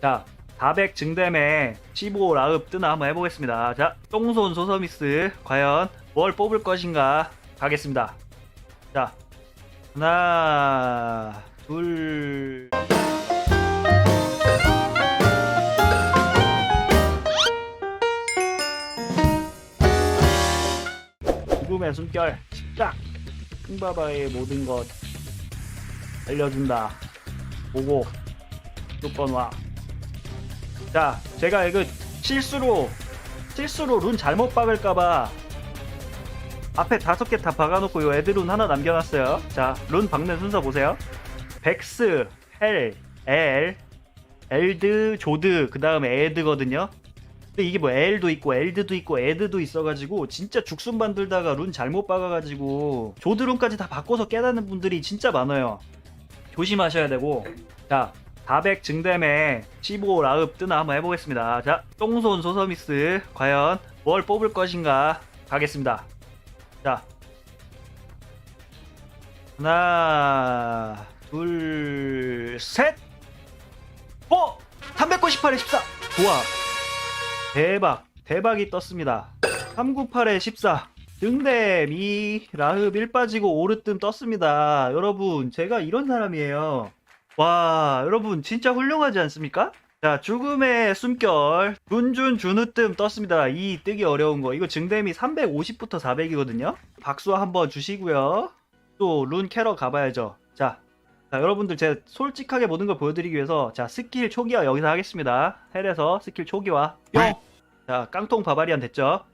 자, 400 증댐에 15 라읍 뜨나 한번 해보겠습니다. 자, 똥손 소서미스 과연 뭘 뽑을 것인가 가겠습니다. 자, 하나, 둘. 죽음의 숨결 십작 킹바바의 모든 것 알려준다 보고 무조건 와. 자, 제가 이거 실수로 실수로 룬 잘못 박을까봐 앞에 다섯 개 다 박아놓고 요 애드룬 하나 남겨놨어요. 자, 룬 박는 순서 보세요. 백스, 헬, 엘, 엘드, 조드, 그 다음에 에드거든요. 근데 이게 뭐 엘도 있고 엘드도 있고 에드도 있어가지고 진짜 죽순 만들다가 룬 잘못 박아가지고 조드 룬까지 다 바꿔서 깨닫는 분들이 진짜 많아요. 조심하셔야 되고 자 400 증댐에 15 라읍 뜨나 한번 해보겠습니다. 자, 똥손 소서미스 과연 뭘 뽑을 것인가 가겠습니다. 자, 하나, 둘, 셋. 어, 398에 14. 좋아. 대박, 대박이 떴습니다. 398에 14. 등댐 2 라흡 1 빠지고 오르뜸 떴습니다. 여러분, 제가 이런 사람이에요. 와, 여러분 진짜 훌륭하지 않습니까? 자, 죽음의 숨결, 준준 준우뜸 떴습니다. 이 뜨기 어려운 거. 이거 증댐이 350부터 400이거든요. 박수 한번 주시고요. 또 룬 캐러 가봐야죠. 자, 자, 여러분들 제가 솔직하게 모든 걸 보여드리기 위해서 자 스킬 초기화 여기서 하겠습니다. 헬에서 스킬 초기화 뿅. 자, 깡통 바바리안 됐죠?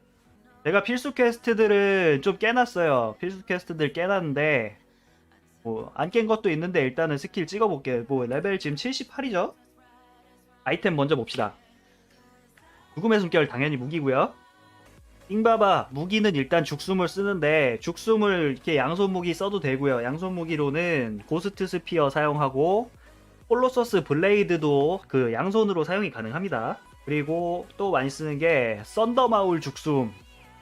제가 필수 퀘스트들은 좀 깨놨어요. 필수 퀘스트들 깨놨는데 뭐 안 깬 것도 있는데 일단은 스킬 찍어볼게요. 뭐 레벨 지금 78이죠? 아이템 먼저 봅시다. 죽음의 숨결 당연히 무기고요. 띵바바 무기는 일단 죽숨을 쓰는데 죽숨을 이렇게 양손 무기 써도 되고요. 양손 무기로는 고스트 스피어 사용하고 콜로서스 블레이드도 그 양손으로 사용이 가능합니다. 그리고 또 많이 쓰는 게 썬더마울 죽숨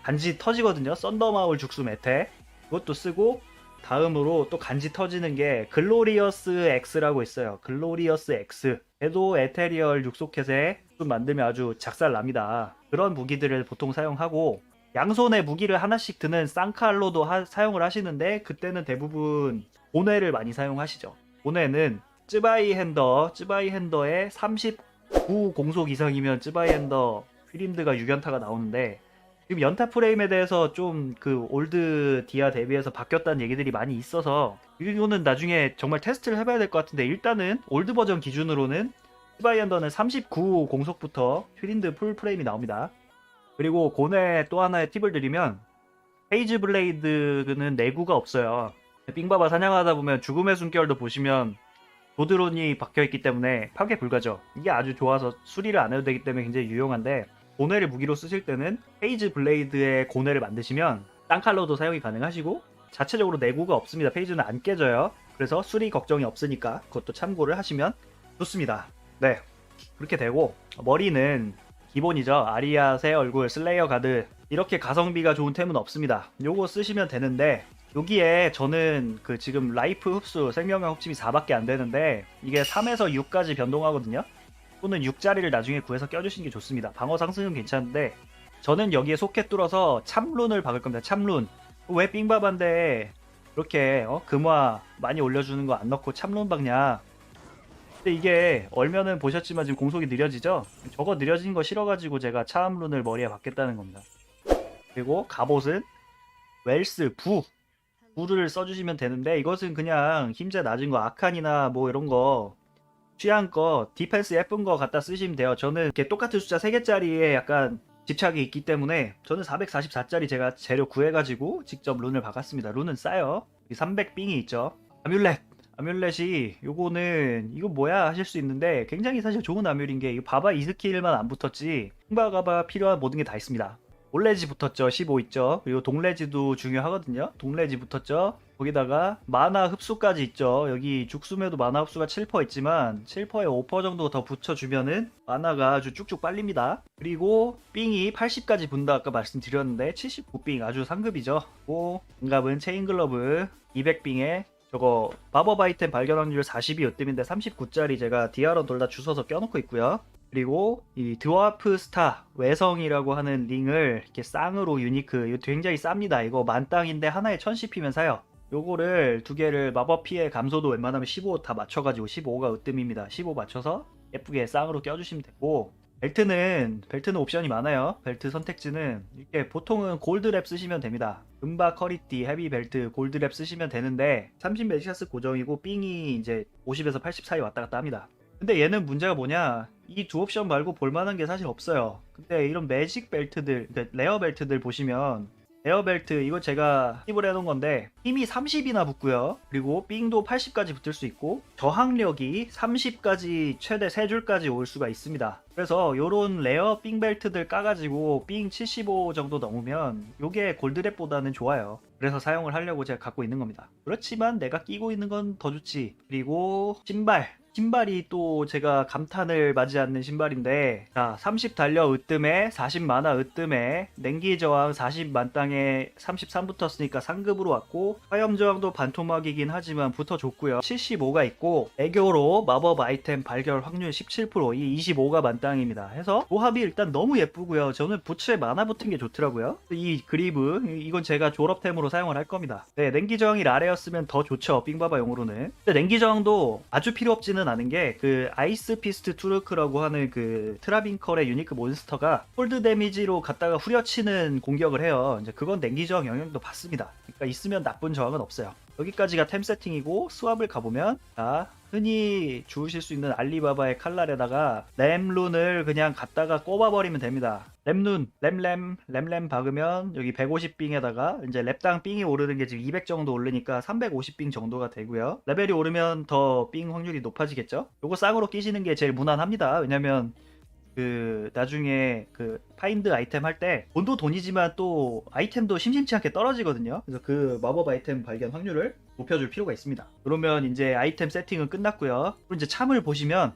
간지 터지거든요. 썬더마울 죽숨 에테 그것도 쓰고 다음으로 또 간지 터지는 게 글로리어스 X라고 있어요. 글로리어스 X. 얘도 에테리얼 육소켓에 좀 만들면 아주 작살 납니다. 그런 무기들을 보통 사용하고 양손에 무기를 하나씩 드는 쌍칼로도 하- 사용을 하시는데 그때는 대부분 보네를 많이 사용하시죠. 보네는 쯔바이 핸더, 쯔바이 핸더에 39 공속 이상이면 쯔바이 핸더 휘린드가 6연타가 나오는데 지금 연타 프레임에 대해서 좀 그 올드 디아 대비해서 바뀌었다는 얘기들이 많이 있어서 이거는 나중에 정말 테스트를 해봐야 될 것 같은데 일단은 올드 버전 기준으로는 스바이언더는 39 공속부터 휘린드 풀 프레임이 나옵니다. 그리고 고뇌 또 하나의 팁을 드리면 헤이즈 블레이드는 내구가 없어요. 삥바바 사냥하다 보면 죽음의 숨결도 보시면 도드론이 박혀있기 때문에 파괴 불가죠. 이게 아주 좋아서 수리를 안 해도 되기 때문에 굉장히 유용한데 고뇌를 무기로 쓰실 때는 페이즈 블레이드의 고뇌를 만드시면 땅칼로도 사용이 가능하시고 자체적으로 내구가 없습니다. 페이지는 안 깨져요. 그래서 수리 걱정이 없으니까 그것도 참고를 하시면 좋습니다. 네. 그렇게 되고 머리는 기본이죠. 아리아 새 얼굴 슬레이어 가드 이렇게 가성비가 좋은 템은 없습니다. 요거 쓰시면 되는데 여기에 저는 그 지금 라이프 흡수 생명력 흡집이 4밖에 안 되는데 이게 3에서 6까지 변동하거든요. 또는 6자리를 나중에 구해서 껴주시는 게 좋습니다. 방어 상승은 괜찮은데 저는 여기에 소켓 뚫어서 참룬을 박을 겁니다. 참룬. 왜 삥바반데 이렇게 어? 금화 많이 올려주는 거 안 넣고 참룬 박냐? 근데 이게 얼면은 보셨지만 지금 공속이 느려지죠? 저거 느려진 거 싫어가지고 제가 참룬을 머리에 박겠다는 겁니다. 그리고 갑옷은 웰스 부 부를 써주시면 되는데 이것은 그냥 힘재 낮은 거 아칸이나 뭐 이런 거 취향껏 디펜스 예쁜 거 갖다 쓰시면 돼요. 저는 이렇게 똑같은 숫자 3개짜리에 약간 집착이 있기 때문에 저는 444짜리 제가 재료 구해가지고 직접 룬을 박았습니다. 룬은 싸요. 300빙이 있죠. 아뮬렛. 아뮬렛이 요거는 이거 뭐야 하실 수 있는데 굉장히 사실 좋은 아뮬인 게 이거 바바 이 스킬만 안 붙었지 흠바가바 필요한 모든 게 다 있습니다. 올레지 붙었죠. 15 있죠. 그리고 동레지도 중요하거든요. 동레지 붙었죠. 거기다가 마나 흡수까지 있죠. 여기 죽숨에도 마나 흡수가 7% 있지만 7%에 5% 정도 더 붙여주면은 마나가 아주 쭉쭉 빨립니다. 그리고 삥이 80까지 분다 아까 말씀드렸는데 79삥 아주 상급이죠. 고 장갑은 체인글러브 200삥에 저거 마법 아이템 발견 확률 40이 으뜸인데 39짜리 제가 디아론 돌다 주워서 껴놓고 있고요. 그리고 이 드와프 스타 외성이라고 하는 링을 이렇게 쌍으로 유니크 이거 굉장히 쌉니다. 이거 만땅인데 하나에 1000CP면 사요. 요거를 두 개를 마법 피해 감소도 웬만하면 15 다 맞춰가지고 15가 으뜸입니다. 15 맞춰서 예쁘게 쌍으로 껴주시면 되고 벨트는 벨트는 옵션이 많아요. 벨트 선택지는 이렇게 보통은 골드랩 쓰시면 됩니다. 금바 커리띠 헤비 벨트 골드랩 쓰시면 되는데 30 메시아스 고정이고 삥이 이제 50에서 80 사이 왔다 갔다 합니다. 근데 얘는 문제가 뭐냐 이 두 옵션 말고 볼만한 게 사실 없어요. 근데 이런 매직 벨트들 그러니까 레어 벨트들 보시면 에어벨트 이거 제가 팁을 해놓은 건데 힘이 30이나 붙고요. 그리고 삥도 80까지 붙을 수 있고 저항력이 30까지 최대 3줄까지 올 수가 있습니다. 그래서 요런 레어 삥 벨트들 까가지고 삥 75 정도 넘으면 요게 골드랩보다는 좋아요. 그래서 사용을 하려고 제가 갖고 있는 겁니다. 그렇지만 내가 끼고 있는 건 더 좋지. 그리고 신발. 신발이 또 제가 감탄을 맞지 않는 신발인데 자, 30 달려 으뜸에 40 만화 으뜸에 냉기 저항 40 만땅에 33 붙었으니까 상급으로 왔고 화염 저항도 반토막이긴 하지만 붙어줬고요. 75가 있고 애교로 마법 아이템 발견 확률 17%이 25가 만땅입니다. 해서 조합이 일단 너무 예쁘고요. 저는 부츠에 만화 붙은 게 좋더라고요. 이 그리브 이건 제가 졸업템으로 사용을 할 겁니다. 네 냉기 저항이 라레였으면 더 좋죠. 빙바바용으로는. 근데 냉기 저항도 아주 필요 없지는 않은 게 그 아이스 피스트 투르크라고 하는 그 트라빈컬의 유니크 몬스터가 홀드 데미지로 갔다가 후려치는 공격을 해요. 이제 그건 냉기 저항 영향도 받습니다. 그러니까 있으면 나쁜 저항은 없어요. 여기까지가 템 세팅이고 수압을 가보면 자 흔히 주우실 수 있는 알리바바의 칼날에다가 램룬을 그냥 갖다가 꼽아버리면 됩니다. 램룬, 램램, 램램 박으면 여기 150빙에다가 이제 랩당 빙이 오르는 게 지금 200 정도 오르니까 350빙 정도가 되고요. 레벨이 오르면 더 빙 확률이 높아지겠죠? 요거 쌍으로 끼시는 게 제일 무난합니다. 왜냐면 그 나중에 그 파인드 아이템 할 때 돈도 돈이지만 또 아이템도 심심치 않게 떨어지거든요. 그래서 그 마법 아이템 발견 확률을 높여줄 필요가 있습니다. 그러면 이제 아이템 세팅은 끝났고요. 그리고 이제 참을 보시면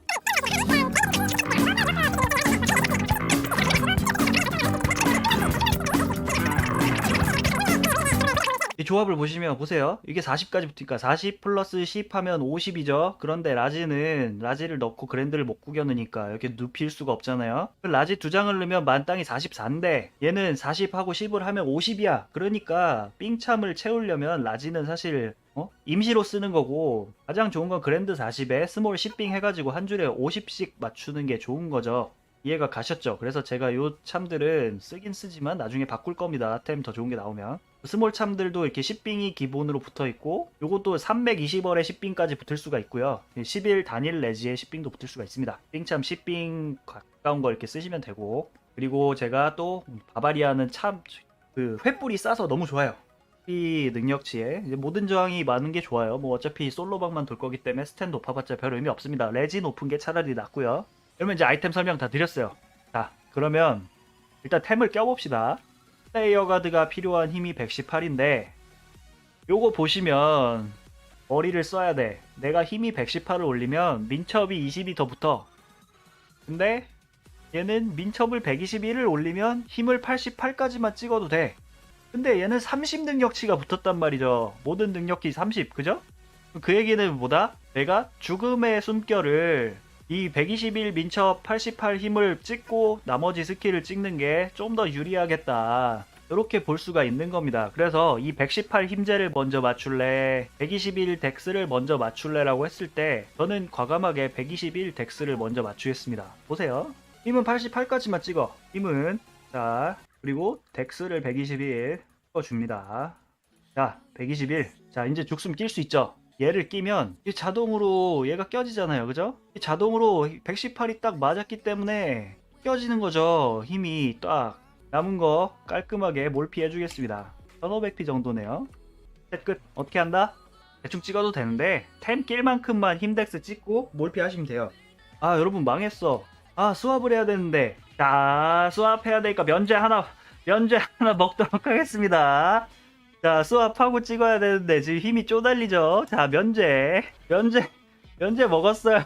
조합을 보시면 보세요. 이게 40까지 붙으니까 40 플러스 10 하면 50이죠. 그런데 라지는 라지를 넣고 그랜드를 못 구겨놓으니까 이렇게 눕힐 수가 없잖아요. 그 라지 두 장을 넣으면 만땅이 44인데 얘는 40하고 10을 하면 50이야. 그러니까 삥참을 채우려면 라지는 사실 어? 임시로 쓰는 거고 가장 좋은 건 그랜드 40에 스몰 10빙 해가지고 한 줄에 50씩 맞추는 게 좋은 거죠. 이해가 가셨죠? 그래서 제가 요 참들은 쓰긴 쓰지만 나중에 바꿀 겁니다. 템 더 좋은 게 나오면. 스몰 참들도 이렇게 10빙이 기본으로 붙어 있고 요것도 320월에 10빙까지 붙을 수가 있고요. 11 단일 레지에 10빙도 붙을 수가 있습니다. 빙참 10빙 가까운 거 이렇게 쓰시면 되고 그리고 제가 또 바바리아는 참 그 횃불이 싸서 너무 좋아요. 이 능력치에 모든 저항이 많은 게 좋아요. 뭐 어차피 솔로방만 돌 거기 때문에 스탠 높아봤자 별 의미 없습니다. 레지 높은 게 차라리 낫고요. 그러면 이제 아이템 설명 다 드렸어요. 자, 그러면 일단 템을 껴봅시다. 플레이어 가드가 필요한 힘이 118인데 요거 보시면 머리를 써야 돼. 내가 힘이 118을 올리면 민첩이 20이 더 붙어. 근데 얘는 민첩을 121을 올리면 힘을 88까지만 찍어도 돼. 근데 얘는 30 능력치가 붙었단 말이죠. 모든 능력치 30, 그죠? 그 얘기는 뭐다? 내가 죽음의 숨결을 이 121 민첩 88 힘을 찍고 나머지 스킬을 찍는 게 좀 더 유리하겠다. 이렇게 볼 수가 있는 겁니다. 그래서 이 118 힘제를 먼저 맞출래, 121 덱스를 먼저 맞출래라고 했을 때 저는 과감하게 121 덱스를 먼저 맞추겠습니다. 보세요. 힘은 88까지만 찍어. 힘은 자 그리고 덱스를 121 찍어줍니다. 자 121. 자 이제 죽숨 낄 수 있죠. 얘를 끼면 이 자동으로 얘가 껴지잖아요. 그죠? 이 자동으로 118이 딱 맞았기 때문에 껴지는 거죠. 힘이 딱 남은 거 깔끔하게 몰피 해 주겠습니다. 1500p 정도네요. 셋 끝. 어떻게 한다? 대충 찍어도 되는데 템 낄 만큼만 힘덱스 찍고 몰피 하시면 돼요. 아 여러분 망했어. 아 수압을 해야 되는데 자 수압해야 되니까 면제 하나 면제 하나 먹도록 하겠습니다. 자 수압하고 찍어야 되는데 지금 힘이 쪼달리죠. 자 면제 면제 면제 먹었어요.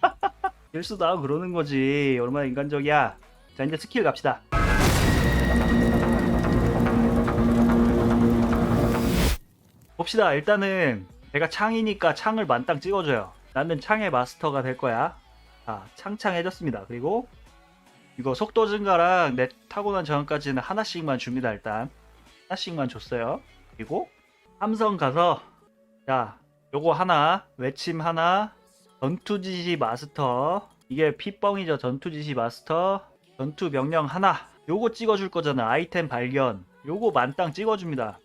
하고 그러는 거지. 얼마나 인간적이야. 자 이제 스킬 갑시다. 봅시다. 일단은 내가 창이니까 창을 만땅 찍어줘요. 나는 창의 마스터가 될 거야. 자, 창창해졌습니다. 그리고 이거 속도 증가랑 내 타고난 저항까지는 하나씩만 줍니다. 일단 하나씩만 줬어요. 그리고 삼성 가서 자 요거 하나 외침 하나 전투 지시 마스터 이게 피뻥이죠. 전투 지시 마스터 전투 명령 하나 요거 찍어줄 거잖아. 아이템 발견 요거 만땅 찍어줍니다.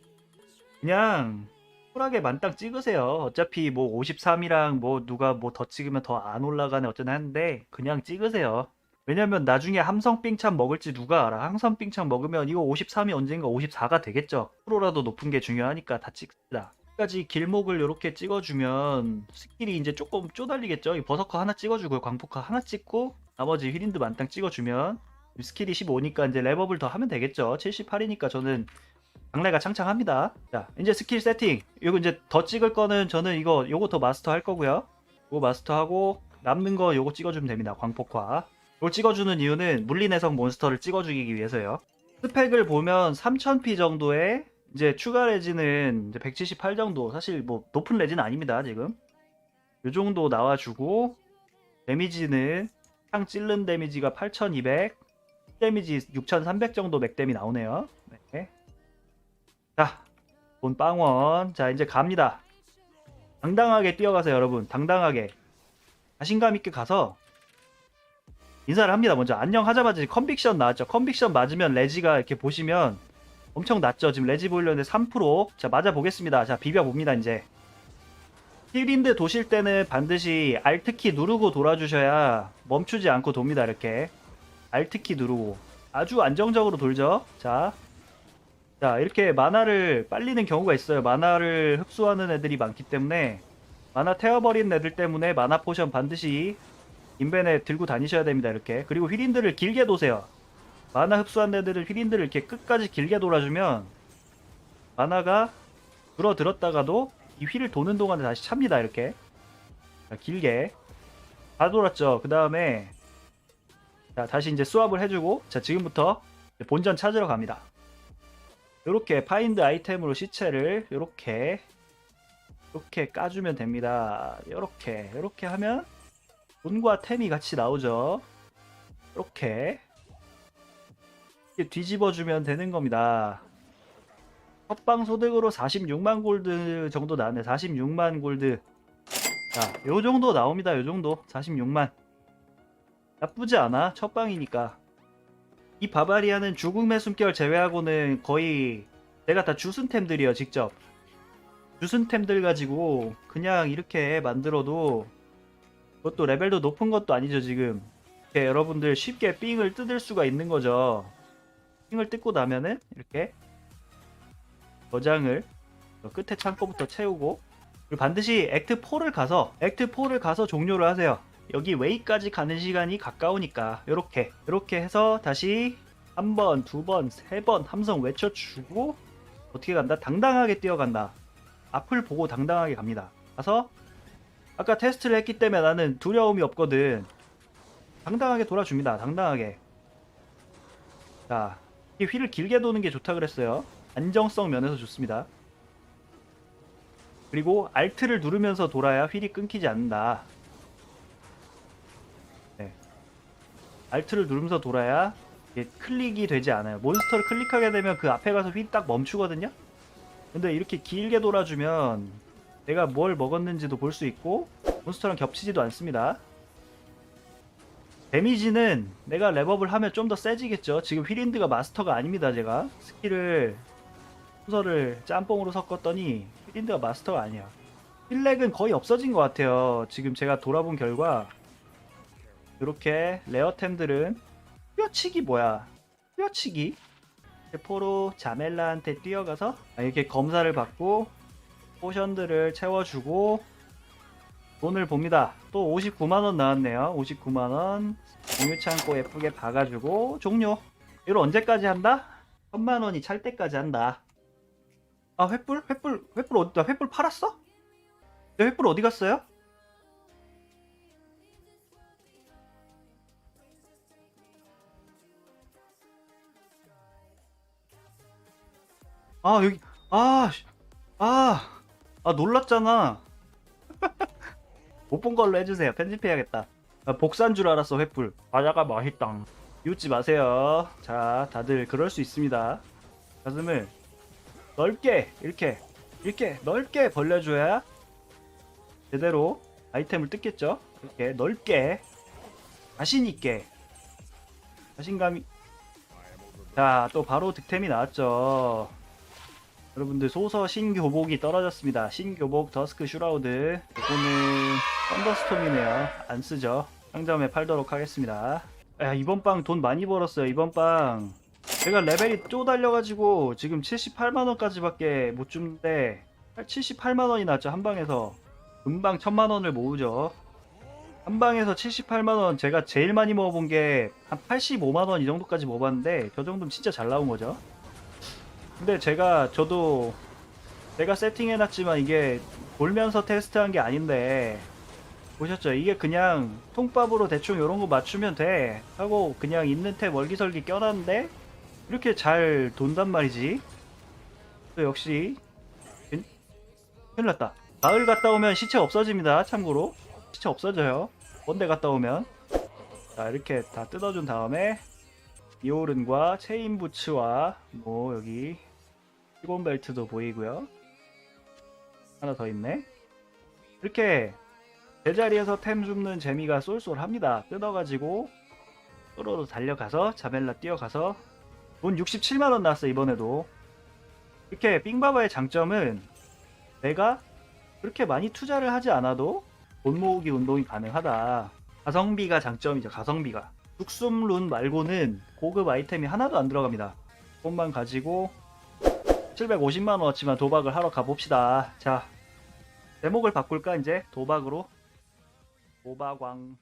그냥 쿨하게 만땅 찍으세요. 어차피 뭐 53이랑 뭐 누가 뭐 더 찍으면 더 안 올라가네 어쩌나 하는데 그냥 찍으세요. 왜냐면 나중에 함성 삥참 먹을지 누가 알아. 함성 삥참 먹으면 이거 53이 언젠가 54가 되겠죠. 프로라도 높은 게 중요하니까 다 찍습니다. 까지 길목을 이렇게 찍어주면 스킬이 이제 조금 쪼달리겠죠. 이 버서커 하나 찍어주고 광폭커 하나 찍고 나머지 휘린드 만땅 찍어주면 스킬이 15니까 이제 랩업을 더 하면 되겠죠. 78이니까 저는 장래가 창창합니다. 자, 이제 스킬 세팅. 이거 이제 더 찍을 거는 저는 이거 요거 더 마스터 할 거고요. 요거 마스터하고 남는 거 요거 찍어주면 됩니다. 광폭화. 이걸 찍어주는 이유는 물리내성 몬스터를 찍어 주기 위해서요. 스펙을 보면 3000p 정도의 이제 추가 레지는 이제 178 정도. 사실 뭐 높은 레지는 아닙니다. 지금. 요 정도 나와주고 데미지는 창 찔른 데미지가 8200, 데미지 6300 정도 맥댐이 나오네요. 네. 자, 돈 빵원. 자, 이제 갑니다. 당당하게 뛰어가세요, 여러분. 당당하게. 자신감 있게 가서 인사를 합니다. 먼저 안녕 하자마자 컨빅션 나왔죠. 컨빅션 맞으면 레지가 이렇게 보시면 엄청 낮죠. 지금 레지 보이려는데 3%. 자, 맞아 보겠습니다. 자, 비벼 봅니다, 이제. 힐인데 도실 때는 반드시 Alt키 누르고 돌아주셔야 멈추지 않고 돕니다, 이렇게. Alt키 누르고. 아주 안정적으로 돌죠. 자, 자 이렇게 만화를 빨리는 경우가 있어요 만화를 흡수하는 애들이 많기 때문에 만화 태워버린 애들 때문에 만화 포션 반드시 인벤에 들고 다니셔야 됩니다 이렇게. 그리고 휘린들을 길게 도세요. 만화 흡수한 애들은 휘린들을 이렇게 끝까지 길게 돌아주면 만화가 줄어들었다가도 이 휠을 도는 동안에 다시 찹니다 이렇게. 자, 길게. 다 돌았죠. 그 다음에 자 다시 이제 수압을 해주고 자 지금부터 본전 찾으러 갑니다. 이렇게 파인드 아이템으로 시체를 이렇게 이렇게 까주면 됩니다. 이렇게 이렇게 하면 돈과 템이 같이 나오죠. 이렇게 이렇게 뒤집어주면 되는 겁니다. 첫방 소득으로 46만 골드 정도 나왔네. 46만 골드. 자, 요 정도 나옵니다. 요 정도. 46만. 나쁘지 않아. 첫 방이니까. 이 바바리아는 죽음의 숨결 제외하고는 거의 내가 다 주순템들이요 직접 주순템들 가지고 그냥 이렇게 만들어도 그것도 레벨도 높은 것도 아니죠 지금 이렇게 여러분들 쉽게 삥을 뜯을 수가 있는 거죠 삥을 뜯고 나면은 이렇게 저장을 끝에 창고부터 채우고 그리고 반드시 액트 4를 가서 액트 4를 가서 종료를 하세요 여기 웨이까지 가는 시간이 가까우니까 이렇게 이렇게 해서 다시 한 번, 두 번, 세 번 함성 외쳐주고 어떻게 간다? 당당하게 뛰어간다. 앞을 보고 당당하게 갑니다. 가서 아까 테스트를 했기 때문에 나는 두려움이 없거든. 당당하게 돌아줍니다. 당당하게. 자, 이 휠을 길게 도는 게 좋다 그랬어요. 안정성 면에서 좋습니다. 그리고 Alt를 누르면서 돌아야 휠이 끊기지 않는다. 네. Alt를 누르면서 돌아야 클릭이 되지 않아요. 몬스터를 클릭하게 되면 그 앞에 가서 휠 딱 멈추거든요. 근데 이렇게 길게 돌아주면 내가 뭘 먹었는지도 볼 수 있고 몬스터랑 겹치지도 않습니다. 데미지는 내가 랩업을 하면 좀 더 세지겠죠. 지금 휠인드가 마스터가 아닙니다. 제가 스킬을 순서를 짬뽕으로 섞었더니 휠인드가 마스터가 아니야. 힐렉은 거의 없어진 것 같아요. 지금 제가 돌아본 결과 이렇게 레어템들은 뛰어치기 뭐야? 뛰어치기? 포로 자멜라한테 뛰어가서 이렇게 검사를 받고 포션들을 채워주고 돈을 봅니다. 또 59만원 나왔네요. 59만원 공유창고 예쁘게 박아주고 종료. 이걸 언제까지 한다? 1000만원이 찰 때까지 한다. 아 횃불? 횃불? 횃불 어디다? 횃불 팔았어? 내 횃불 어디 갔어요? 아 여기 아, 씨. 아 아 놀랐잖아. 못 본 걸로 해주세요. 편집해야겠다. 아, 복사인 줄 알았어 횃불. 과자가 맛있다. 비웃지 마세요. 자 다들 그럴 수 있습니다. 가슴을 넓게 이렇게 이렇게 넓게 벌려줘야 제대로 아이템을 뜯겠죠. 이렇게 넓게 자신 있게 자신감이 자 또 바로 득템이 나왔죠. 여러분들 소서 신교복이 떨어졌습니다. 신교복 더스크 슈라우드 이거는 썬더스톰이네요. 안 쓰죠. 상점에 팔도록 하겠습니다. 야 이번 빵 돈 많이 벌었어요. 이번 빵 제가 레벨이 또 달려가지고 지금 78만원까지 밖에 못 주는데 78만원이 났죠 한 방에서 금방 천만원을 모으죠 한 방에서 78만원 제가 제일 많이 모아본 게 한 85만원 이 정도까지 모아봤는데 저 정도면 진짜 잘 나온 거죠 근데 제가 저도 제가 세팅해놨지만 이게 돌면서 테스트한 게 아닌데 보셨죠? 이게 그냥 통밥으로 대충 이런 거 맞추면 돼. 하고 그냥 있는 탭 월기설기 껴놨는데 이렇게 잘 돈단 말이지. 또 역시 큰- 큰일 났다. 마을 갔다 오면 시체 없어집니다 참고로. 시체 없어져요. 먼데 갔다 오면. 자 이렇게 다 뜯어준 다음에 이오른과 체인 부츠와 뭐 여기 시곤 벨트도 보이고요. 하나 더 있네. 이렇게 제자리에서 템 줍는 재미가 쏠쏠합니다. 뜯어가지고 또로로 달려가서 자멜라 뛰어가서 돈 67만원 나왔어 이번에도. 이렇게 삥바바의 장점은 내가 그렇게 많이 투자를 하지 않아도 돈 모으기 운동이 가능하다. 가성비가 장점이죠 가성비가. 죽숨룬 말고는 고급 아이템이 하나도 안 들어갑니다. 돈만 가지고 750만 원어치만 도박을 하러 가봅시다. 자 제목을 바꿀까 이제? 도박으로? 도박왕